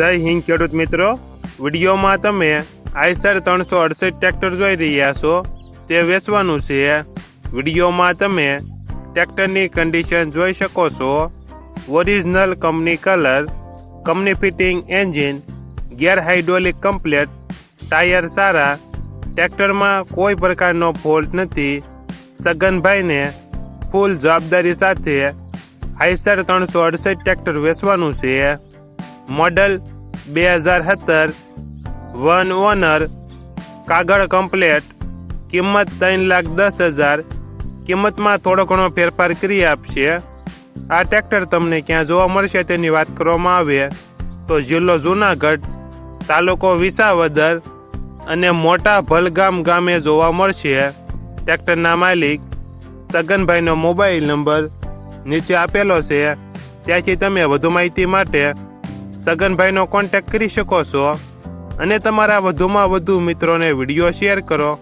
જય હિન્દ ખેડૂત મિત્રો. વિડીયોમાં તમે આઈસર ત્રણસો અડસઠ ટ્રેક્ટર જોઈ રહ્યા છો. તે વેચવાનું છે. વિડીયોમાં તમે ટ્રેક્ટરની કન્ડિશન જોઈ શકો છો. Original company colour company fitting engine gear hydraulic complete tyre સારા. ટ્રેક્ટરમાં કોઈ પ્રકારનો ફોલ્ટ નથી. સગનભાઈને ફૂલ જવાબદારી સાથે આઈસર ત્રણસો અડસઠ ટ્રેક્ટર વેચવાનું છે. મોડલ બે હજાર સત્તર, વન ઓનર, કાગળ કમ્પ્લેટ, કિંમત ત્રણ લાખ દસ હજાર, કિંમતમાં થોડો ઘણો ફેરફાર કરી આપશે. આ ટ્રેક્ટર તમને ક્યાં જોવા મળશે તેની વાત કરવામાં આવે. તો જિલ્લો જુનાગઢ, તાલુકો વિસાવદર અને મોટા ભલગામ ગામે જોવા મળશે. ટ્રેક્ટરના માલિક સગનભાઈનો મોબાઈલ નંબર નીચે આપેલો છે. ત્યાંથી તમે વધુ માહિતી માટે સગનભાઈનો કોન્ટેક્ટ કરી શકો છો. અને તમારા વધુમાં વધુ મિત્રોને વીડિયો શેર કરો.